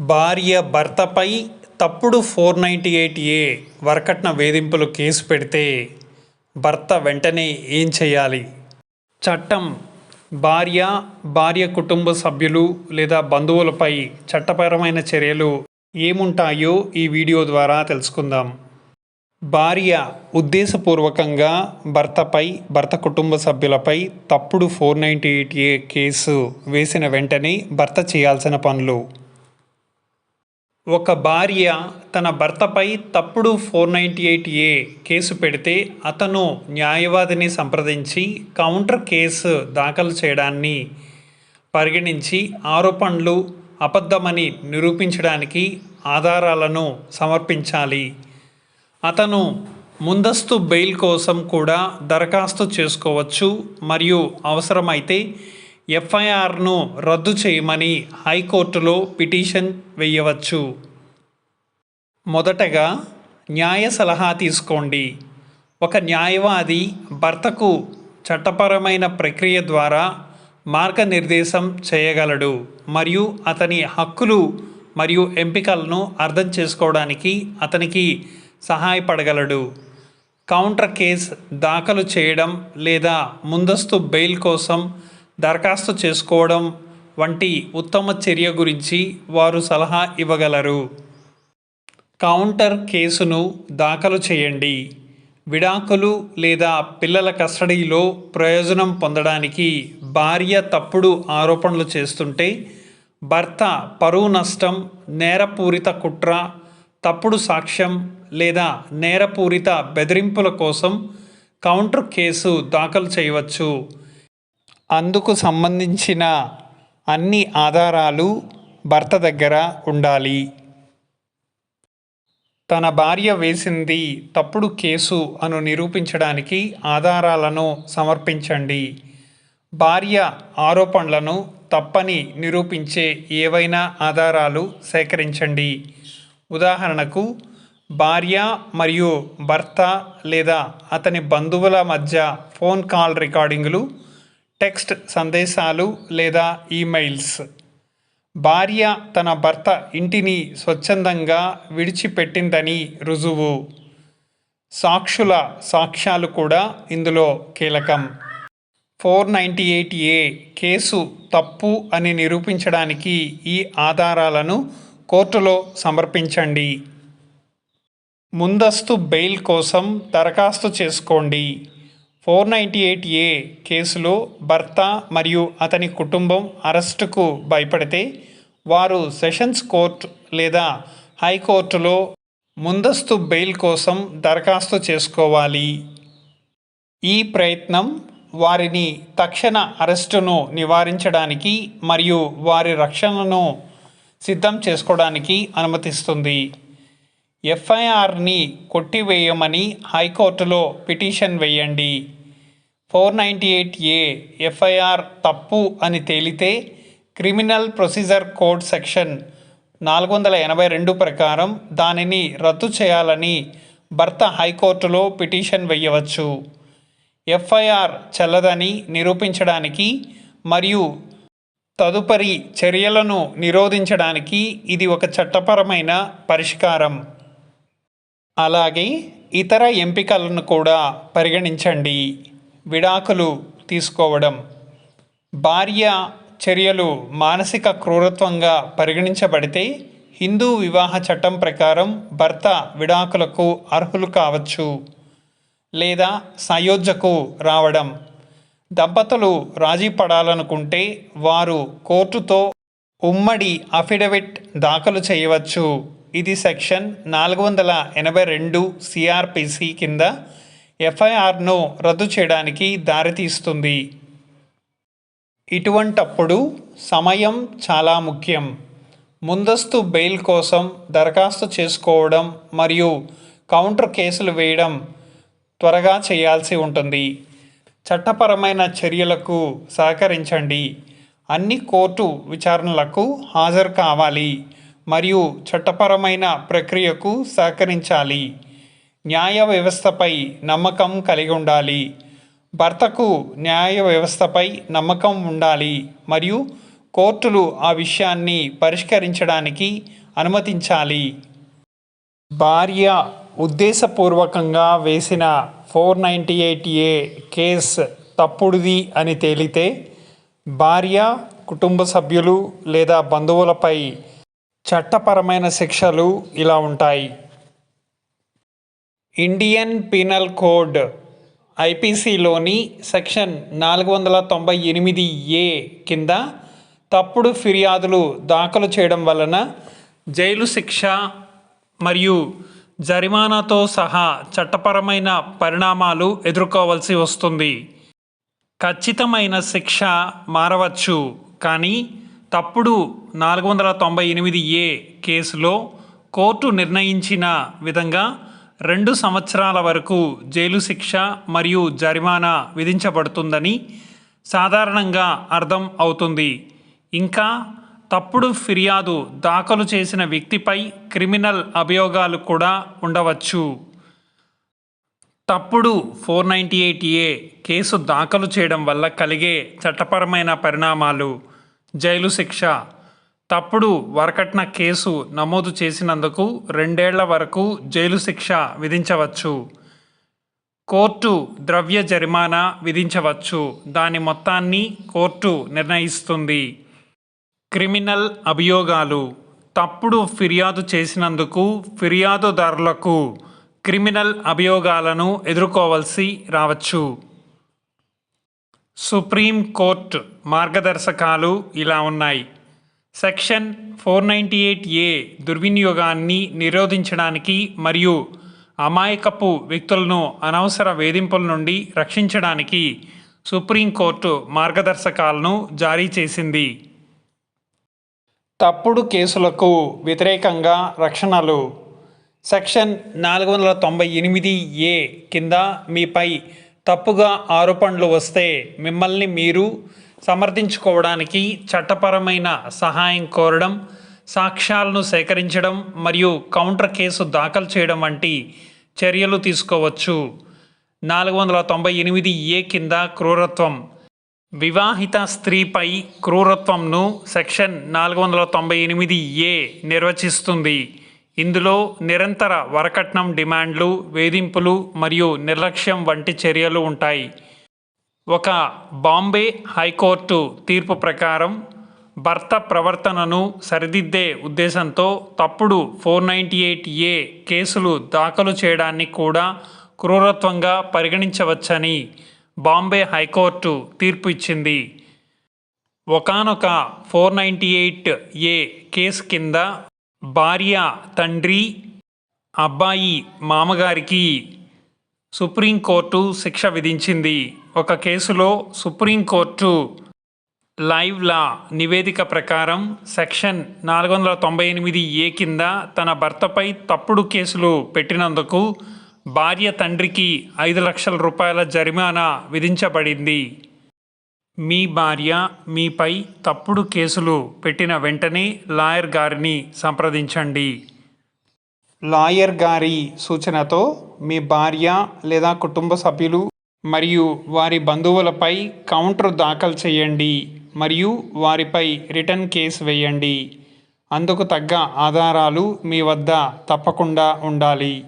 భార్య భర్తపై తప్పుడు four ninety eight ఏ వరకట్న వేధింపులు కేసు పెడితే భర్త వెంటనే ఏం చేయాలి? చట్టం. భార్య భార్య కుటుంబ సభ్యులు లేదా బంధువులపై చట్టపరమైన చర్యలు ఏముంటాయో ఈ వీడియో ద్వారా తెలుసుకుందాం. భార్య ఉద్దేశపూర్వకంగా భర్తపై భర్త కుటుంబ సభ్యులపై తప్పుడు four ninety eight A case వేసిన వెంటనే భర్త చేయాల్సిన పనులు. ఒక భార్య తన భర్తపై తప్పుడు four ninety eight A case పెడితే అతను న్యాయవాదిని సంప్రదించి కౌంటర్ కేసు దాఖలు చేయడాన్ని పరిగణించి ఆరోపణలు అబద్ధమని నిరూపించడానికి ఆధారాలను సమర్పించాలి. అతను ముందస్తు బెయిల్ కోసం కూడా దరఖాస్తు చేసుకోవచ్చు మరియు అవసరమైతే ఎఫ్ఐఆర్ను రద్దు చేయమని హైకోర్టులో పిటిషన్ వేయవచ్చు. మొదటగా న్యాయ సలహా తీసుకోండి. ఒక న్యాయవాది భర్తకు చట్టపరమైన ప్రక్రియ ద్వారా మార్గనిర్దేశం చేయగలడు మరియు అతని హక్కులు మరియు ఎంపికలను అర్థం చేసుకోవడానికి అతనికి సహాయపడగలడు. కౌంటర్ కేస్ దాఖలు చేయడం లేదా ముందస్తు బెయిల్ కోసం దరఖాస్తు చేసుకోవడం వంటి ఉత్తమ చర్య గురించి వారు సలహా ఇవ్వగలరు. కౌంటర్ కేసును దాఖలు చేయండి. విడాకులు లేదా పిల్లల కస్టడీలో ప్రయోజనం పొందడానికి భార్య తప్పుడు ఆరోపణలు చేస్తుంటే భర్త పరువు నష్టం నేరపూరిత కుట్ర తప్పుడు సాక్ష్యం లేదా నేరపూరిత బెదిరింపుల కోసం కౌంటర్ కేసు దాఖలు చేయవచ్చు. అందుకు సంబంధించిన అన్ని ఆధారాలు భర్త దగ్గర ఉండాలి. తన భార్య వేసింది తప్పుడు కేసు అను నిరూపించడానికి ఆధారాలను సమర్పించండి. భార్య ఆరోపణలను తప్పని నిరూపించే ఏవైనా ఆధారాలు సేకరించండి. ఉదాహరణకు భార్య మరియు భర్త లేదా అతని బంధువుల మధ్య ఫోన్ కాల్ రికార్డింగులు టెక్స్ట్ సందేశాలు లేదా ఈమెయిల్స్. భార్య తన భర్త ఇంటిని స్వచ్ఛందంగా విడిచిపెట్టిందని రుజువు. సాక్షుల సాక్ష్యాలు కూడా ఇందులో కీలకం. Four ninety eight A case తప్పు అని నిరూపించడానికి ఈ ఆధారాలను కోర్టులో సమర్పించండి. ముందస్తు బెయిల్ కోసం దరఖాస్తు చేసుకోండి. ఫోర్ నైంటీ ఎయిట్ ఏ కేసులో భర్త మరియు అతని కుటుంబం అరెస్టుకు భయపడితే వారు సెషన్స్ కోర్ట్ లేదా హైకోర్టులో ముందస్తు బెయిల్ కోసం దరఖాస్తు చేసుకోవాలి. ఈ ప్రయత్నం వారిని తక్షణ అరెస్టును నివారించడానికి మరియు వారి రక్షణను సిద్ధం చేసుకోవడానికి అనుమతిస్తుంది. ఎఫ్ఐఆర్ని కొట్టివేయమని హైకోర్టులో పిటిషన్ వేయండి. Four ninety eight A FIR తప్పు అని తేలితే క్రిమినల్ ప్రొసీజర్ కోడ్ సెక్షన్ నాలుగు వందల ఎనభై రెండు ప్రకారం దానిని రద్దు చేయాలని భర్త హైకోర్టులో పిటిషన్ వేయవచ్చు. ఎఫ్ఐఆర్ చెల్లదని నిరూపించడానికి మరియు తదుపరి చర్యలను నిరోధించడానికి ఇది ఒక చట్టపరమైన పరిష్కారం. అలాగే ఇతర ఎంపికలను కూడా పరిగణించండి. విడాకులు తీసుకోవడం. భార్య చర్యలు మానసిక క్రూరత్వంగా పరిగణించబడితే హిందూ వివాహ చట్టం ప్రకారం భర్త విడాకులకు అర్హులు కావచ్చు లేదా సయోధ్యకు రావడం. దంపతులు రాజీ పడాలనుకుంటే వారు కోర్టుతో ఉమ్మడి అఫిడవిట్ దాఖలు చేయవచ్చు. ఇది సెక్షన్ నాలుగు వందల ఎనభై రెండు సిఆర్పిసి కింద ఎఫ్ఐఆర్ను రద్దు చేయడానికి దారితీస్తుంది. ఇటువంటప్పుడు సమయం చాలా ముఖ్యం. ముందస్తు బెయిల్ కోసం దరఖాస్తు చేసుకోవడం మరియు కౌంటర్ కేసులు వేయడం త్వరగా చేయాల్సి ఉంటుంది. చట్టపరమైన చర్యలకు సహకరించండి. అన్ని కోర్టు విచారణలకు హాజరు కావాలి. మరియు చట్టపరమైన ప్రక్రియకు సహకరించాలి. న్యాయ వ్యవస్థపై నమ్మకం కలిగి ఉండాలి. భర్తకు న్యాయ వ్యవస్థపై నమ్మకం ఉండాలి మరియు కోర్టులు ఆ విషయాన్ని పరిష్కరించడానికి అనుమతించాలి. భార్య ఉద్దేశపూర్వకంగా వేసిన four ninety eight A case తప్పుడుది అని తేలితే భార్య కుటుంబ సభ్యులు లేదా బంధువులపై చట్టపరమైన శిక్షలు ఇలా ఉంటాయి. ఇండియన్ పీనల్ కోడ్ ఐపీసీలోని సెక్షన్ నాలుగు వందల తొంభై ఎనిమిది ఏ కింద తప్పుడు ఫిర్యాదులు దాఖలు చేయడం వలన జైలు శిక్ష మరియు జరిమానాతో సహా చట్టపరమైన పరిణామాలు ఎదుర్కోవాల్సి వస్తుంది. ఖచ్చితమైన శిక్ష మారవచ్చు కానీ తప్పుడు నాలుగు వందల తొంభై ఎనిమిది ఏ కేసులో కోర్టు నిర్ణయించిన విధంగా రెండు సంవత్సరాల వరకు జైలు శిక్ష మరియు జరిమానా విధించబడుతుందని సాధారణంగా అర్థం అవుతుంది. ఇంకా తప్పుడు ఫిర్యాదు దాఖలు చేసిన వ్యక్తిపై క్రిమినల్ అభియోగాలు కూడా ఉండవచ్చు. తప్పుడు four ninety eight A case దాఖలు చేయడం వల్ల కలిగే చట్టపరమైన పరిణామాలు జైలు శిక్ష. తప్పుడు వరకట్న కేసు నమోదు చేసినందుకు రెండేళ్ళ వరకు జైలు శిక్ష విధించవచ్చు. కోర్టు ద్రవ్య జరిమానా విధించవచ్చు. దాని మొత్తాన్ని కోర్టు నిర్ణయిస్తుంది. క్రిమినల్ అభియోగాలు. తప్పుడు ఫిర్యాదు చేసినందుకు ఫిర్యాదుదారులకు క్రిమినల్ అభియోగాలను ఎదుర్కోవాల్సి రావచ్చు. సుప్రీం కోర్టు మార్గదర్శకాలు ఇలా ఉన్నాయి. Section four ninety eight A దుర్వినియోగాన్ని నిరోధించడానికి మరియు అమాయకపు వ్యక్తులను అనవసర వేధింపుల నుండి రక్షించడానికి సుప్రీంకోర్టు మార్గదర్శకాలను జారీ చేసింది. తప్పుడు కేసులకు వ్యతిరేకంగా రక్షణలు. సెక్షన్ నాలుగు వందల తొంభై ఎనిమిది ఏ కింద మీపై తప్పుగా ఆరోపణలు వస్తే మిమ్మల్ని మీరు సమర్థించుకోవడానికి చట్టపరమైన సహాయం కోరడం సాక్ష్యాలను సేకరించడం మరియు కౌంటర్ కేసు దాఖలు చేయడం వంటి చర్యలు తీసుకోవచ్చు. నాలుగు వందల తొంభై ఎనిమిది ఏ కింద క్రూరత్వం. వివాహిత స్త్రీపై క్రూరత్వంను సెక్షన్ నాలుగు వందల తొంభై ఎనిమిది ఏ నిర్వచిస్తుంది. ఇందులో నిరంతర వరకట్నం డిమాండ్లు వేధింపులు మరియు నిర్లక్ష్యం వంటి చర్యలు ఉంటాయి. ఒక బాంబే హైకోర్టు తీర్పు ప్రకారం భర్త ప్రవర్తనను సరిదిద్దే ఉద్దేశంతో తప్పుడు ఫోర్ నైంటీ ఎయిట్ ఏ కేసులు దాఖలు చేయడాన్ని కూడా క్రూరత్వంగా పరిగణించవచ్చని బాంబే హైకోర్టు తీర్పు ఇచ్చింది. ఒకానొక four ninety eight A case కింద భార్య తండ్రి అబ్బాయి మామగారికి సుప్రీంకోర్టు శిక్ష విధించింది. ఒక కేసులో సుప్రీంకోర్టు లైవ్ లా నివేదిక ప్రకారం సెక్షన్ నాలుగు వందల తొంభై ఎనిమిది ఏ కింద తన భర్తపై తప్పుడు కేసులు పెట్టినందుకు భార్య తండ్రికి ఐదు లక్షల రూపాయల జరిమానా విధించబడింది. మీ భార్య మీపై తప్పుడు కేసులు పెట్టిన వెంటనే లాయర్ గారిని సంప్రదించండి. లాయర్ గారి సూచనతో మీ భార్య లేదా కుటుంబ సభ్యులు మరియు వారి బంధువులపై కౌంటర్ దాఖలు చేయండి మరియు వారిపై రిటర్న్ కేసు వేయండి. అందుకు తగ్గ ఆధారాలు మీ వద్ద తప్పకుండా ఉండాలి.